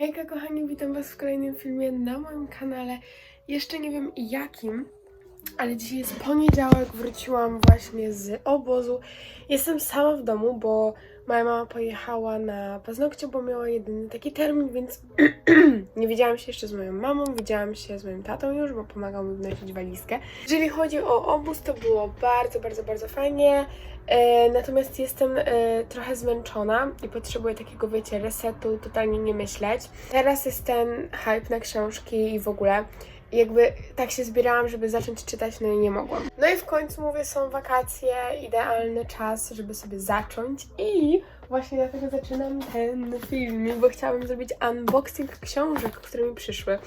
Hejka kochani, witam was w kolejnym filmie na moim kanale. Jeszcze nie wiem jakim, ale dzisiaj jest poniedziałek, wróciłam właśnie z obozu. Jestem sama w domu, bo moja mama pojechała na paznokcie, bo miała jedyny taki termin, więc nie widziałam się jeszcze z moją mamą, widziałam się z moim tatą już, bo pomagał mi wnosić walizkę. Jeżeli chodzi o obóz, to było bardzo, bardzo, bardzo fajnie. E, natomiast jestem e, trochę zmęczona i potrzebuję takiego, wiecie, resetu, totalnie nie myśleć. Teraz jest ten hype na książki i w ogóle. Jakby tak się zbierałam, żeby zacząć czytać, no i nie mogłam. No i w końcu mówię, są wakacje, idealny czas, żeby sobie zacząć i właśnie dlatego zaczynam ten filmik, bo chciałabym zrobić unboxing książek, które mi przyszły.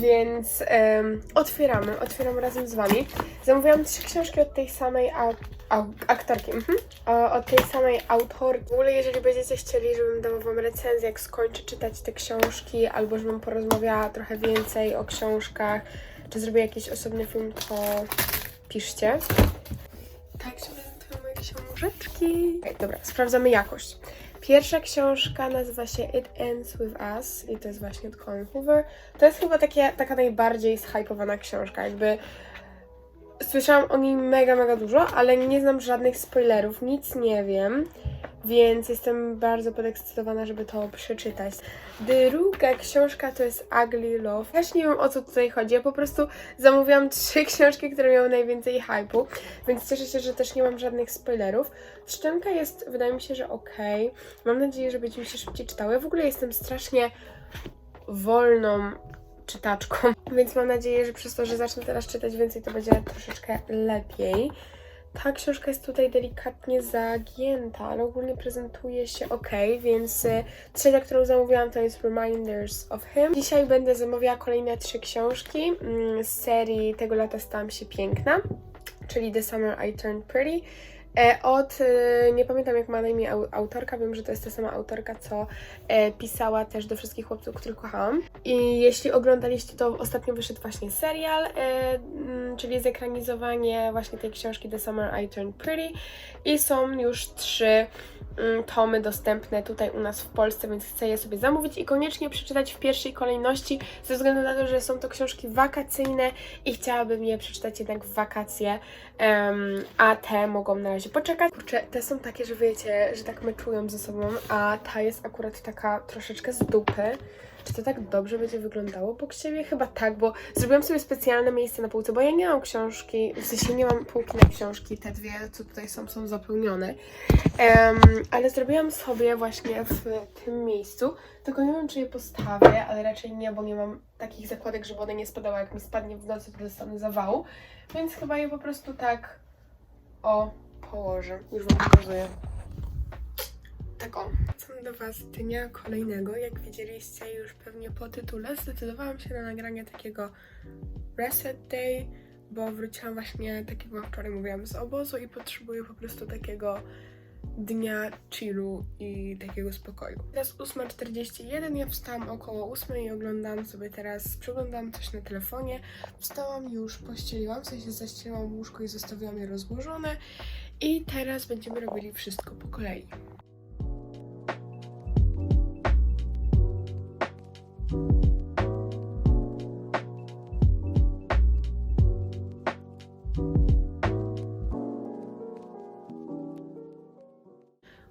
Więc em, otwieramy, otwieram razem z Wami. Zamówiłam trzy książki od tej samej au, au, aktorki, mhm. Od tej samej autorki. W ogóle jeżeli będziecie chcieli, żebym dała Wam recenzję, jak skończę czytać te książki, albo żebym porozmawiała trochę więcej o książkach, czy zrobię jakiś osobny film, to piszcie. Tak książeczki. Okej, dobra, sprawdzamy jakość. Pierwsza książka nazywa się It Ends With Us i to jest właśnie od Colin Hoover. To jest chyba takie, taka najbardziej zhypowana książka, jakby słyszałam o niej mega, mega dużo, ale nie znam żadnych spoilerów, nic nie wiem, więc jestem bardzo podekscytowana, żeby to przeczytać. Druga książka to jest Ugly Love. Ja nie wiem o co tutaj chodzi, ja po prostu zamówiłam trzy książki, które miały najwięcej hypu, więc cieszę się, że też nie mam żadnych spoilerów. Szczęka jest, wydaje mi się, że okej. Mam nadzieję, że będzie mi się szybciej czytało. Ja w ogóle jestem strasznie wolną czytaczką, więc mam nadzieję, że przez to, że zacznę teraz czytać więcej, to będzie troszeczkę lepiej. Ta książka jest tutaj delikatnie zagięta, ale ogólnie prezentuje się ok, więc y, trzecia, którą zamówiłam, to jest Reminders of Him. Dzisiaj będę zamawiała kolejne trzy książki mm, z serii Tego lata stałam się piękna, czyli The Summer I Turned Pretty. E, Od, y, nie pamiętam jak ma na imię au- autorka, wiem, że to jest ta sama autorka, co e, pisała też do wszystkich chłopców, których kochałam. I jeśli oglądaliście, to ostatnio wyszedł właśnie serial, e, mm, czyli zekranizowanie właśnie tej książki The Summer I Turned Pretty. I są już trzy mm, tomy dostępne tutaj u nas w Polsce, więc chcę je sobie zamówić i koniecznie przeczytać w pierwszej kolejności, ze względu na to, że są to książki wakacyjne i chciałabym je przeczytać jednak w wakacje, a te mogą na razie poczekać. Kurczę, te są takie, że wiecie, że tak meczują ze sobą, a ta jest akurat taka troszeczkę z dupy. Czy to tak dobrze będzie wyglądało obok siebie? Chyba tak, bo zrobiłam sobie specjalne miejsce na półce, bo ja nie mam książki, w sensie nie mam półki na książki, te dwie, co tutaj są, są zapełnione. Em, ale zrobiłam sobie właśnie w tym miejscu, tylko nie wiem, czy je postawię, ale raczej nie, bo nie mam takich zakładek, żeby one nie spadały. Jak mi spadnie w nocy, to dostanę zawału. Więc chyba je po prostu tak o położę. Już Wam pokazuję. Tak o. Wracam do Was dnia kolejnego. Jak widzieliście już pewnie po tytule, zdecydowałam się na nagranie takiego Reset Day, bo wróciłam właśnie, tak jak Wam wczoraj mówiłam, z obozu i potrzebuję po prostu takiego dnia chillu i takiego spokoju. Teraz 8.41, ja wstałam około 8 i oglądam sobie teraz, przeglądam coś na telefonie. Wstałam już, pościeliłam, w sensie zaścieliłam łóżko i zostawiłam je rozłożone i teraz będziemy robili wszystko po kolei.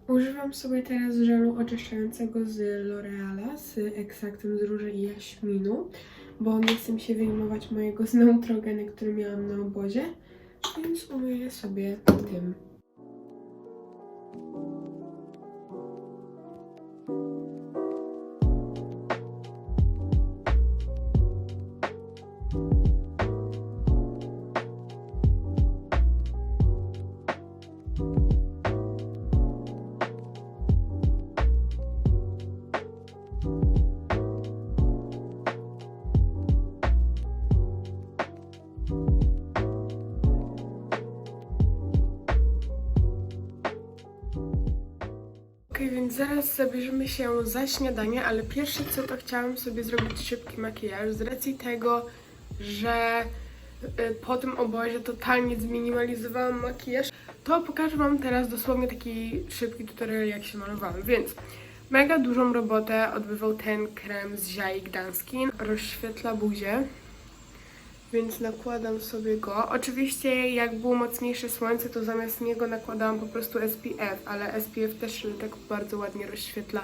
Używam sobie teraz żelu oczyszczającego z L'Oreala z ekstraktem z róży i jaśminu, bo nie chcę mi się wyjmować mojego z który miałam na obozie, więc umyję sobie tym. Zaraz zabierzemy się za śniadanie, ale pierwsze co to chciałam sobie zrobić szybki makijaż z racji tego, że y, po tym obozie totalnie zminimalizowałam makijaż, to pokażę Wam teraz dosłownie taki szybki tutorial jak się malowałam, więc Mega dużą robotę odbywał ten krem z Jai Gdanskin. Rozświetla buzię, więc nakładam sobie go. Oczywiście jak było mocniejsze słońce, to zamiast niego nakładałam po prostu SPF, ale SPF też tak bardzo ładnie rozświetla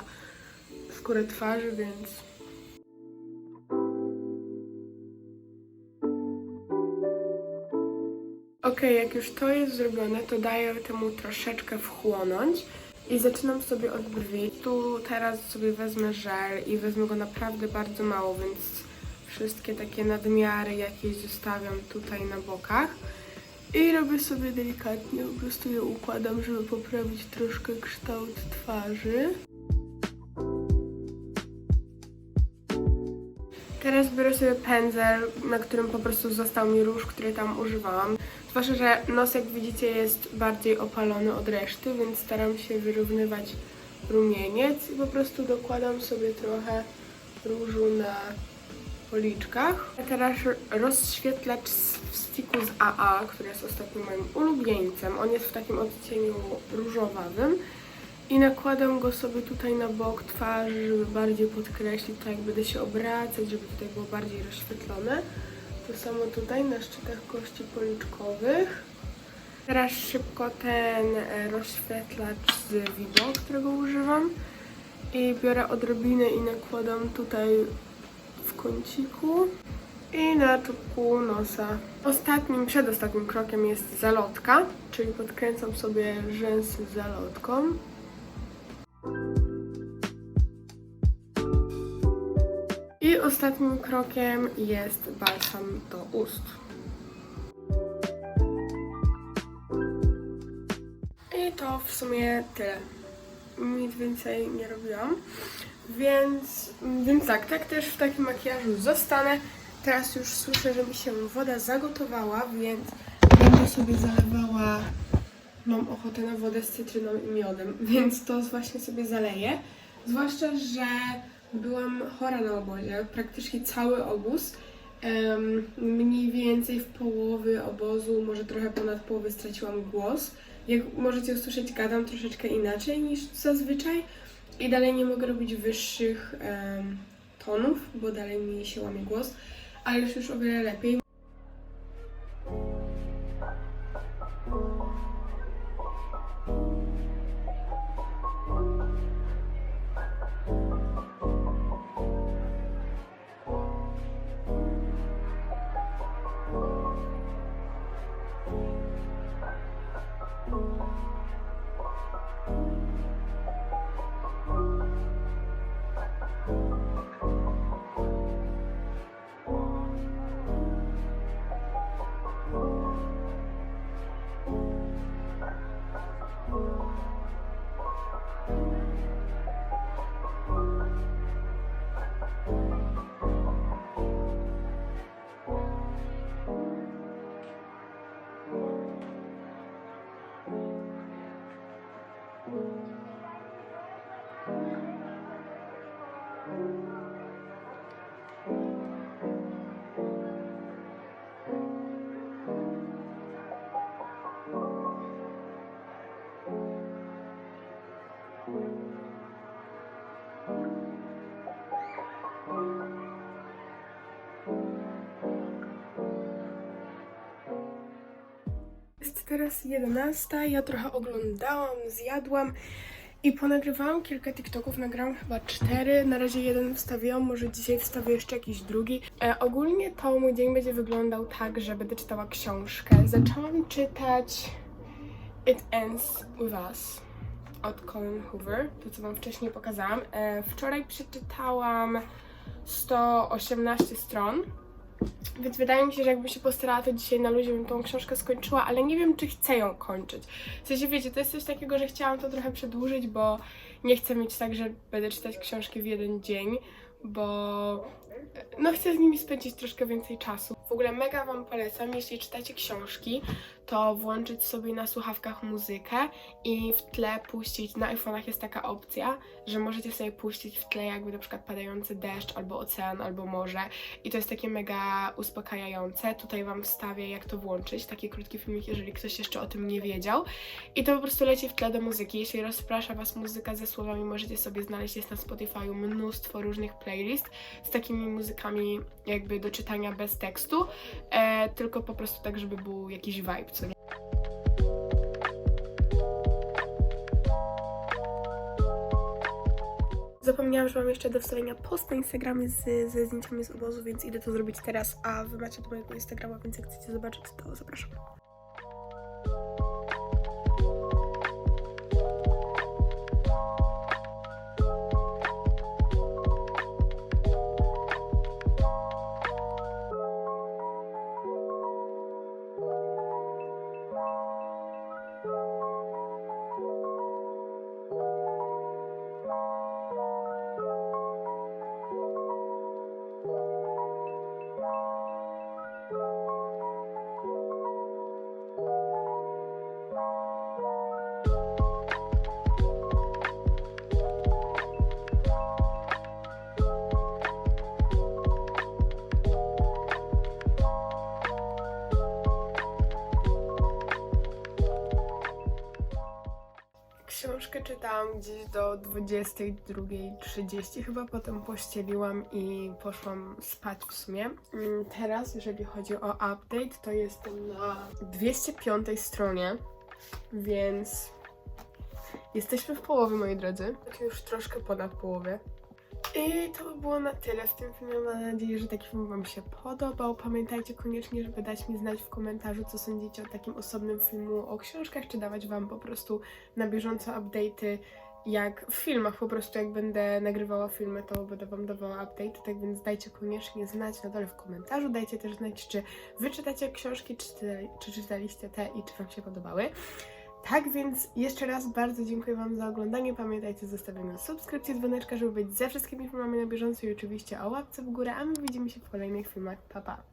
skórę twarzy, więc... Ok, jak już to jest zrobione, to daję temu troszeczkę wchłonąć i zaczynam sobie od brwi. Tu teraz sobie wezmę żel i wezmę go naprawdę bardzo mało, więc wszystkie takie nadmiary jakieś zostawiam tutaj na bokach. I robię sobie delikatnie, po prostu je układam, żeby poprawić troszkę kształt twarzy. Teraz biorę sobie pędzel, na którym po prostu został mi róż, który tam używałam. Zwłaszcza, że nos, jak widzicie, jest bardziej opalony od reszty, więc staram się wyrównywać rumieniec i po prostu dokładam sobie trochę różu na policzkach. A teraz rozświetlacz w sticku z AA, który jest ostatnio moim ulubieńcem. On jest w takim odcieniu różowawym. I nakładam go sobie tutaj na bok twarzy, żeby bardziej podkreślić, tak jak będę się obracać, żeby tutaj było bardziej rozświetlone. To samo tutaj na szczytach kości policzkowych. Teraz szybko ten e, rozświetlacz z Vivo, którego używam. I biorę odrobinę i nakładam tutaj kąciku i na czubku nosa. Ostatnim, przedostatnim krokiem jest zalotka, czyli podkręcam sobie rzęsy zalotką. I ostatnim krokiem jest balsam do ust. I to w sumie tyle. Nic więcej nie robiłam. Więc, więc tak, tak też w takim makijażu zostanę. Teraz już słyszę, że mi się woda zagotowała, więc będę sobie zalewała. Mam ochotę na wodę z cytryną i miodem, więc to właśnie sobie zaleję. Zwłaszcza, że byłam chora na obozie, praktycznie cały obóz. Mniej więcej w połowie obozu, może trochę ponad połowy straciłam głos. Jak możecie usłyszeć, gadam troszeczkę inaczej niż zazwyczaj i dalej nie mogę robić wyższych tonów, bo dalej mi się łamie głos, ale już już o wiele lepiej. Jest teraz 11. Ja trochę oglądałam, zjadłam i ponagrywałam kilka TikToków. Nagrałam chyba cztery. Na razie jeden wstawiłam, może dzisiaj wstawię jeszcze jakiś drugi. E, ogólnie to mój dzień będzie wyglądał tak, że będę czytała książkę. Zaczęłam czytać It Ends With Us od Colin Hoover, to co Wam wcześniej pokazałam. E, wczoraj przeczytałam 118 stron. Więc wydaje mi się, że jakbym się postarała, to dzisiaj na luzie bym tą książkę skończyła, ale nie wiem, czy chcę ją kończyć. W sensie, wiecie, to jest coś takiego, że chciałam to trochę przedłużyć, bo nie chcę mieć tak, że będę czytać książki w jeden dzień, bo no chcę z nimi spędzić troszkę więcej czasu. W ogóle mega Wam polecam, jeśli czytacie książki, to włączyć sobie na słuchawkach muzykę i w tle puścić, na iPhone'ach jest taka opcja, że możecie sobie puścić w tle jakby na przykład padający deszcz, albo ocean, albo morze i to jest takie mega uspokajające. Tutaj Wam wstawię jak to włączyć, taki krótki filmik, jeżeli ktoś jeszcze o tym nie wiedział. I to po prostu leci w tle do muzyki. Jeśli rozprasza Was muzyka ze słowami, możecie sobie znaleźć, jest na Spotify'u mnóstwo różnych playlist z takimi muzykami jakby do czytania bez tekstu, e, tylko po prostu tak, żeby był jakiś vibe, co nie? Zapomniałam, że mam jeszcze do wstawienia post na Instagramie z, ze zdjęciami z obozu, więc idę to zrobić teraz, a wy macie do mojego Instagrama, więc jak chcecie zobaczyć, to zapraszam. Książkę czytałam gdzieś do 22.30 chyba, potem pościeliłam i poszłam spać w sumie. Mm, Teraz, jeżeli chodzi o update, to jestem na 205 stronie, więc jesteśmy w połowie, moi drodzy. Tak już troszkę ponad połowie. I to by było na tyle w tym filmie. Mam nadzieję, że taki film Wam się podobał. Pamiętajcie koniecznie, żeby dać mi znać w komentarzu, co sądzicie o takim osobnym filmu o książkach, czy dawać Wam po prostu na bieżąco update'y, jak w filmach, po prostu jak będę nagrywała filmy, to będę Wam dawała update, tak więc dajcie koniecznie znać na dole w komentarzu. Dajcie też znać, czy Wy czytacie książki, czy, czy czytaliście te i czy Wam się podobały. Tak więc jeszcze raz bardzo dziękuję Wam za oglądanie. Pamiętajcie o zostawieniu subskrypcji, dzwoneczka, żeby być ze wszystkimi filmami na bieżąco i oczywiście o łapce w górę, a my widzimy się w kolejnych filmach. Pa, pa!